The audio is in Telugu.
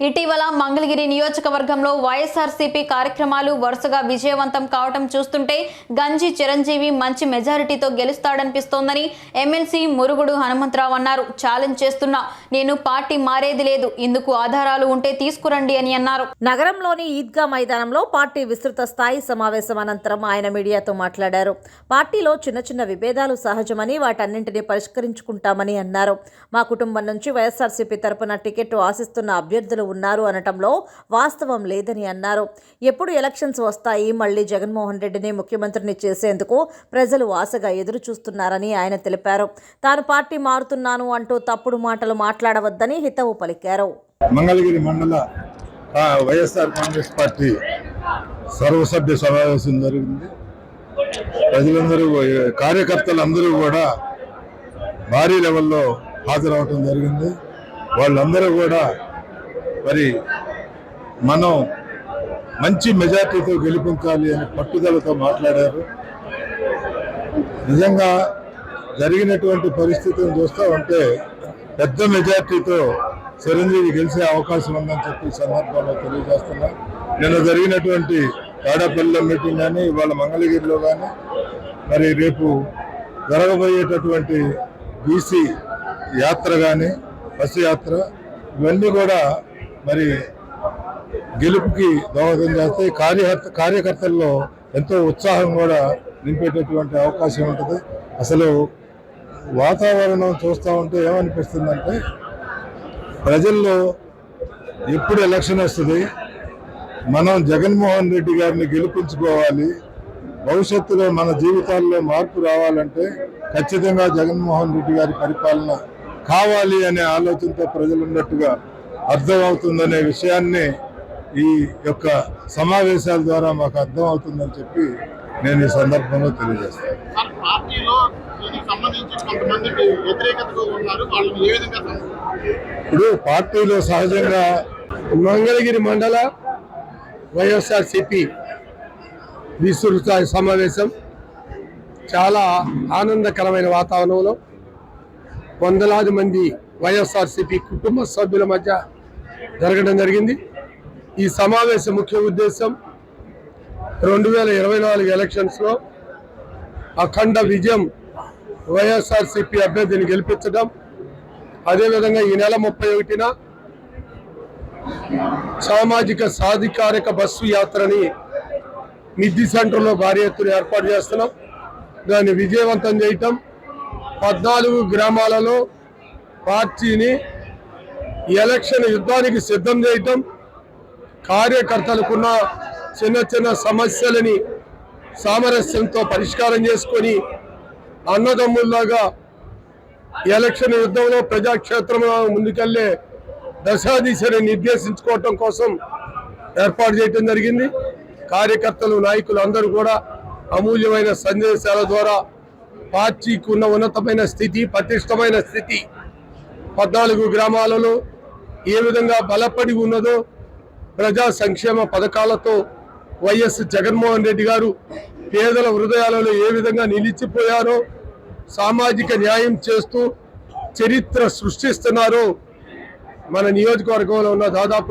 ఇటీవల మంగళగిరి నియోజకవర్గంలో వైఎస్ఆర్సీపీ కార్యక్రమాలు వరుసగా విజయవంతం కావటం చూస్తుంటే గంజి చిరంజీవి మంచి మెజారిటీతో గెలుస్తాడనిపిస్తోందని ఎమ్మెల్సీ మురుగుడు హనుమంతరావు అన్నారు. ఛాలెంజ్ చేస్తున్నా. నేను పార్టీ మారేది లేదు. ఇందుకు ఆధారాలు ఉంటే తీసుకురండి అని అన్నారు. నగరంలోని ఈద్గా మైదానంలో పార్టీ విస్తృత స్థాయి సమావేశం అనంతరం ఆయన మీడియాతో మాట్లాడారు. పార్టీలో చిన్న చిన్న విభేదాలు సహజమని వాటన్నింటినీ పరిష్కరించుకుంటామని అన్నారు. మా కుటుంబం నుంచి వైఎస్ఆర్సీపీ తరపున టికెట్ ఆశిస్తున్న అభ్యర్థులు ఉన్నారు అనటంలో వాస్తవం లేదని అన్నారు. ఎప్పుడు ఎలక్షన్స్ వస్తాయి మళ్ళీ జగన్మోహన్ రెడ్డిని ముఖ్యమంత్రిని చేసేందుకు ప్రజలు ఆశగా ఎదురు చూస్తున్నారని ఆయన తెలిపారు. తాను పార్టీ మారుతున్నాను అంటూ తప్పుడు మాటలు మాట్లాడవద్దని హితవు పలికారు. మంగళగిరి మండల వైఎస్ఆర్ కాంగ్రెస్ పార్టీ సర్వసభ్య సమావేశం జరిగింది. ప్రజలందరూ కార్యకర్తలందరూ కూడా భారీ లెవెల్లో హాజరవటం జరిగింది. వాళ్ళందరూ కూడా మరి మనం మంచి మెజార్టీతో గెలిపించాలి అని పట్టుదలతో మాట్లాడారు. నిజంగా జరిగినటువంటి పరిస్థితిని చూస్తూ ఉంటే పెద్ద మెజార్టీతో చిరంజీవి గెలిచే అవకాశం ఉందని చెప్పి సందర్భంలో తెలియజేస్తున్నా. నిన్న జరిగినటువంటి తాడపల్లిలో మీటింగ్ కానీ ఇవాళ మంగళగిరిలో కానీ మరి రేపు జరగబోయేటటువంటి బీసీ యాత్ర కానీ బస్సు యాత్ర ఇవన్నీ కూడా మరి గెలుపుకి దోహదం చేస్తాయి కార్యకర్త కార్యకర్తల్లో ఎంతో ఉత్సాహం కూడా నింపేటటువంటి అవకాశం ఉంటుంది. అసలు వాతావరణం చూస్తూ ఉంటే ఏమనిపిస్తుందంటే ప్రజల్లో ఎప్పుడు ఎలక్షన్ వస్తుంది మనం జగన్మోహన్ రెడ్డి గారిని గెలిపించుకోవాలి భవిష్యత్తులో మన జీవితాల్లో మార్పు రావాలంటే ఖచ్చితంగా జగన్మోహన్ రెడ్డి గారి పరిపాలన కావాలి అనే ఆలోచనతో ప్రజలు ఉన్నట్టుగా అర్థమవుతుందనే విషయాన్ని ఈ యొక్క సమావేశాల ద్వారా మాకు అర్థం అవుతుందని చెప్పి నేను ఈ సందర్భంగా తెలియజేస్తాను. ఇప్పుడు పార్టీలో సహజంగా మంగళగిరి మండల వైఎస్ఆర్సిపి విస్తృత సమావేశం. చాలా ఆనందకరమైన వాతావరణంలో వందలాది మంది వైఎస్ఆర్సిపి కుటుంబ సభ్యుల మధ్య జరగడం జరిగింది. ఈ సమావేశం ముఖ్య ఉద్దేశం రెండు వేల ఇరవై నాలుగు ఎలక్షన్స్లో అఖండ విజయం వైఎస్ఆర్సిపి అభ్యర్థిని గెలిపించడం. అదేవిధంగా ఈ నెల ముప్పై ఒకటిన సామాజిక సాధికారిక బస్సు యాత్రని మిద్ది సెంటర్లో భారీ ఎత్తున ఏర్పాటు చేస్తున్నాం. దాన్ని విజయవంతం చేయటం పద్నాలుగు గ్రామాలలో పార్టీని ఎలక్షన్ యుద్ధానికి సిద్ధం చేయటం కార్యకర్తలకున్న చిన్న చిన్న సమస్యలని సామరస్యంతో పరిష్కారం చేసుకొని అన్నదమ్ముల్లాగా ఎలక్షన్ యుద్ధంలో ప్రజాక్షేత్రంలో ముందుకెళ్ళే దశాదిశని నిర్దేశించుకోవటం కోసం ఏర్పాటు చేయటం జరిగింది. కార్యకర్తలు నాయకులు అందరూ కూడా అమూల్యమైన సందేశాల ద్వారా పార్టీకి ఉన్న ఉన్నతమైన స్థితి పటిష్టమైన స్థితి పద్నాలుగు గ్రామాలలో ఏ విధంగా బలపడి ఉన్నదో ప్రజా సంక్షేమ పథకాలతో వైఎస్ జగన్మోహన్ రెడ్డి గారు పేదల హృదయాలలో ఏ విధంగా నిలిచిపోయారో సామాజిక న్యాయం చేస్తూ చరిత్ర సృష్టిస్తున్నారో మన నియోజకవర్గంలో ఉన్న దాదాపు